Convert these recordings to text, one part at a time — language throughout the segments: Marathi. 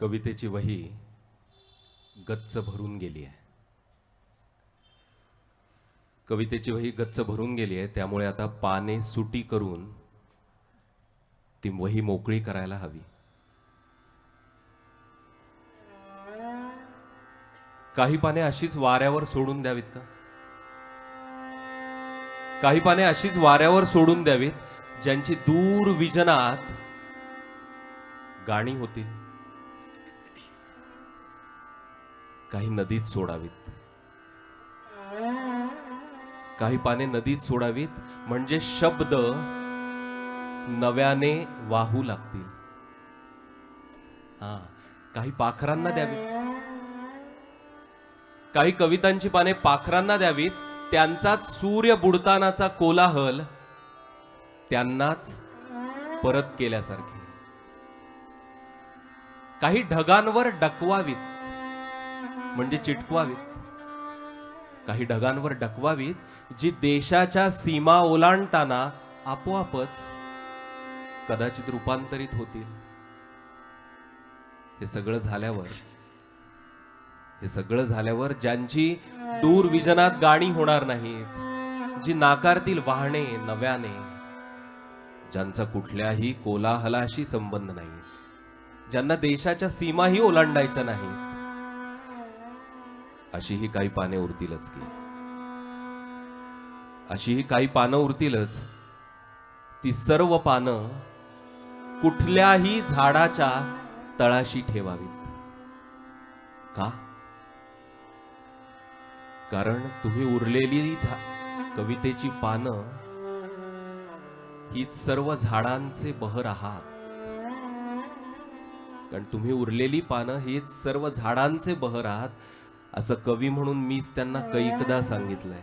कवितेची वही गच्च भरून गेली आहे. कवितेची वही गच्च भरून गेली आहे त्यामुळे आता पाने सुटी करून ती वही मोकळी करायला हवी. काही पाने अशीच वाऱ्यावर सोडून द्यावीत का? काही पाने अशीच वाऱ्यावर सोडून द्यावीत ज्यांची दूर विजनात गाणी होतील. काही नदीत सोडावीत. काही पाने नदीत सोडावीत म्हणजे शब्द नव्याने वाहू लागतील. हा काही पाखरांना द्यावीत. काही कवितांची पाने पाखरांना द्यावीत. त्यांचाच सूर्य बुडतानाचा कोलाहल त्यांनाच परत केल्यासारखे. काही ढगांवर डकवावीत. म्हणजे चिटकवावीत. काही ढगांवर डकवावीत जी देशाच्या सीमा ओलांडताना आपोआपच कदाचित रूपांतरित होतील. हे सगळं झाल्यावर हे सगळं झाल्यावर ज्यांची दूरविजनात गाणी होणार नाहीत जी नाकारतील वाहणे नव्याने ज्यांचा कुठल्याही कोलाहलाशी संबंध नाही ज्यांना देशाच्या सीमाही ओलांडायच्या नाहीत अशीही काही पाने उरतीलच की. अशीही काही पानं उरतीलच. ती सर्व पानं कुठल्याही झाडाच्या तळाशी ठेवावीत. का? कारण तुम्ही उरलेली झा- कवितेची पानं हीच सर्व झाडांचे बहर आहात. कारण तुम्ही उरलेली पानं हीच सर्व झाडांचे बहर आहात. असं कवी म्हणून मीच त्यांना कैकदा सांगितलंय.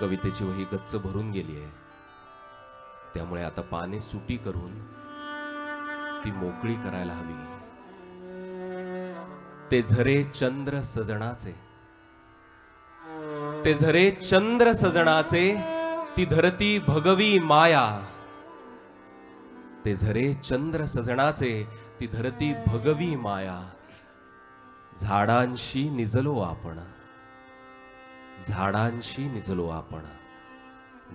कवितेची वही गच्च भरून गेली आहे. त्यामुळे आता पाने सुटी करून ती मोकळी करायला हवी. ते झरे चंद्र सजणाचे ते झरे चंद्र सजणाचे ती धरती भगवी माया. ते झरे चंद्र सजणाचे ती धरती भगवी माया. झाडांशी निजलो आपण. झाडांशी निजलो आपण.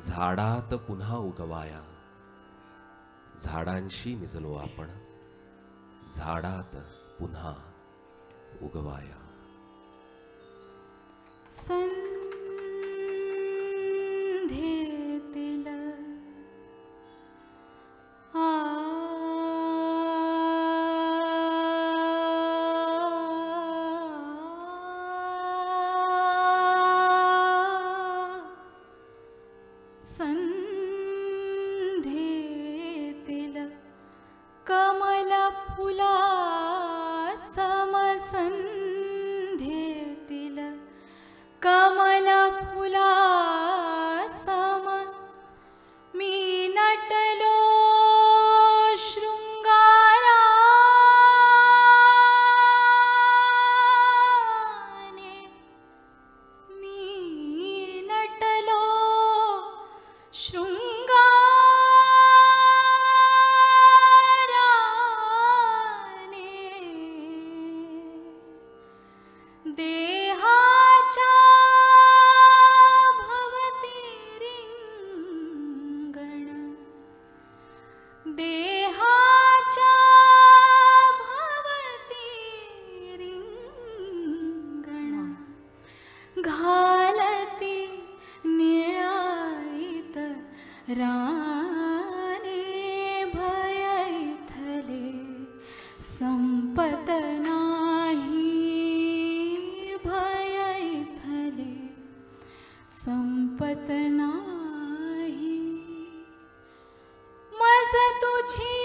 झाडात पुन्हा उगवाया. झाडांशी निजलो आपण. झाडात पुन्हा उगवाया. कमलफुला समसन्ध्येल कमलफुला माने भयथले संपत नाही भयथले संपत नाही. मज तुझी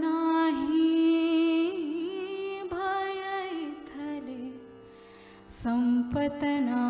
संपतना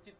против